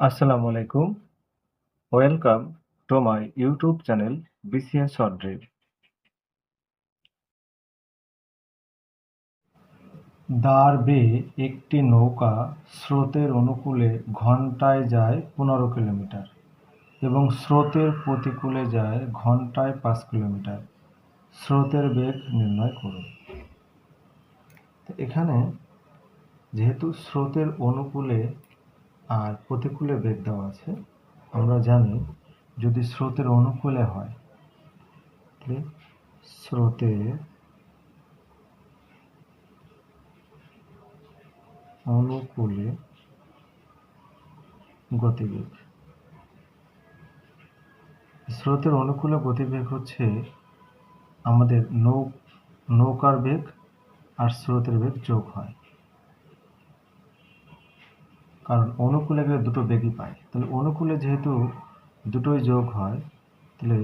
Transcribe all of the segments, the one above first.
আসসালামু আলাইকুম। Welcome to my YouTube channel BCS short drill দাঁড় বেয়ে একটি নৌকা স্রোতের অনুকূলে ঘন্টায় যায় পনেরো কিলোমিটার এবং স্রোতের প্রতিকূলে যায় ঘন্টায় পাঁচ কিলোমিটার। স্রোতের বেগ নির্ণয় করুন। এখানে যেহেতু স্রোতের অনুকূলে আর প্রতিকূলে বেগ দেওয়া আছে। আমরা জানি যদি স্রোতের অনুকূলে হয়, তাহলে স্রোতের অনুকূলে গতিবেগ। স্রোতের অনুকূলে গতিবেগ হচ্ছে আমাদের নৌকার বেগ আর স্রোতের বেগ যোগ হয়। কারণ অনুকূলে গেলে দুটো বেগই পায় তাহলে অনুকূলে যেহেতু দুটোই যোগ হয়, তাহলে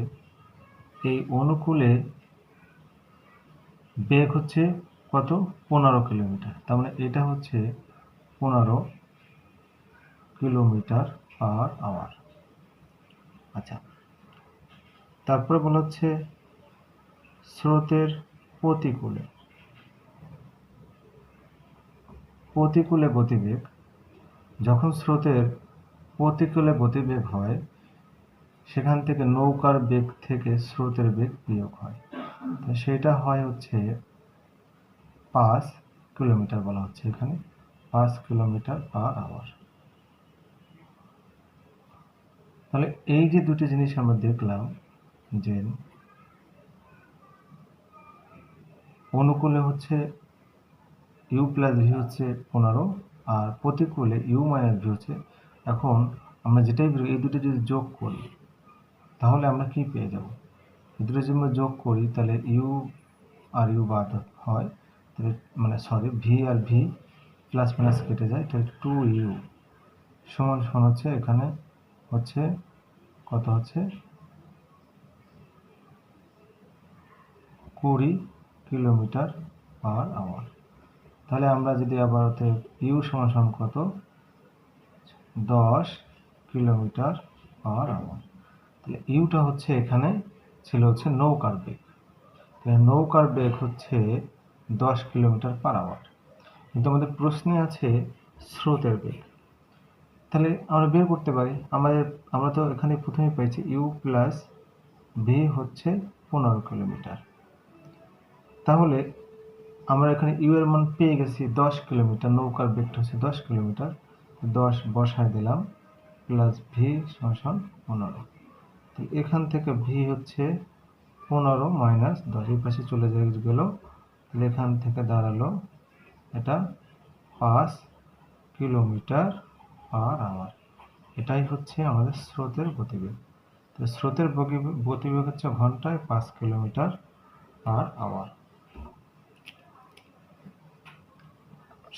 এই অনুকূলে বেগ হচ্ছে কত? পনেরো কিলোমিটার। তার মানে এটা হচ্ছে পনেরো কিলোমিটার পার আওয়ার। আচ্ছা তারপরে বলা হচ্ছে স্রোতের প্রতিকূলে। প্রতিকূলে গতিবেগ যখন স্রোতের প্রতিকূলে গতিবেগ হয়, সেখান থেকে নৌকার বেগ থেকে স্রোতের বেগ বিয়োগ হয়। তো সেটা হয় হচ্ছে পাঁচ কিলোমিটার বলা হচ্ছে এখানে, পাঁচ কিলোমিটার পার আওয়ার তাহলে এই যে দুটি জিনিস আমরা দেখলাম যে অনুকূলে হচ্ছে ইউ প্লাস ভি হচ্ছে পনেরো আর প্রতিকূলে ইউ মাইনাস ভি হচ্ছে এখন আমরা যেটাই এই দুটো যদি যোগ করি, তাহলে আমরা কি পেয়ে যাব? এই দুটো যদি আমরা যোগ করি, তাহলে ইউ আর ইউ বাদ হয়, তাহলে মানে sorry V R V plus minus কেটে যায়, তাহলে টু ইউ সমান সমান হচ্ছে এখানে হচ্ছে কত হচ্ছে? কুড়ি কিলোমিটার পার আওয়ার তাহলে আমরা যদি আবার ইউ সমান কত? দশ কিলোমিটার পার আওয়ার। তাহলে ইউটা হচ্ছে এখানে, ছিল হচ্ছে নৌকার বেগ। তাহলে নৌকার বেগ হচ্ছে দশ কিলোমিটার পার আওয়ার। কিন্তু আমাদের প্রশ্নে আছে স্রোতের বেগ। তাহলে আমরা বের করতে পারি। আমাদের, আমরা তো এখানে প্রথমে পেয়েছি ইউ প্লাস ভি হচ্ছে পনেরো কিলোমিটার। তাহলে আমরা এখানে ইউ এর মান পেয়ে গেছি দশ কিলোমিটার, নৌকার বেগটা হচ্ছে দশ কিলোমিটার। দশ বসায় দিলাম প্লাস ভি সমান পনেরো। তো এখান থেকে ভি হচ্ছে পনেরো মাইনাস দশ, এই পাশে চলে গেল। তাহলে এখান থেকে দাঁড়াল এটা পাঁচ কিলোমিটার পার আওয়ার এটাই হচ্ছে আমাদের স্রোতের গতিবেগ। তো স্রোতের গতিবেগ হচ্ছে ঘন্টায় পাঁচ কিলোমিটার পার আওয়ার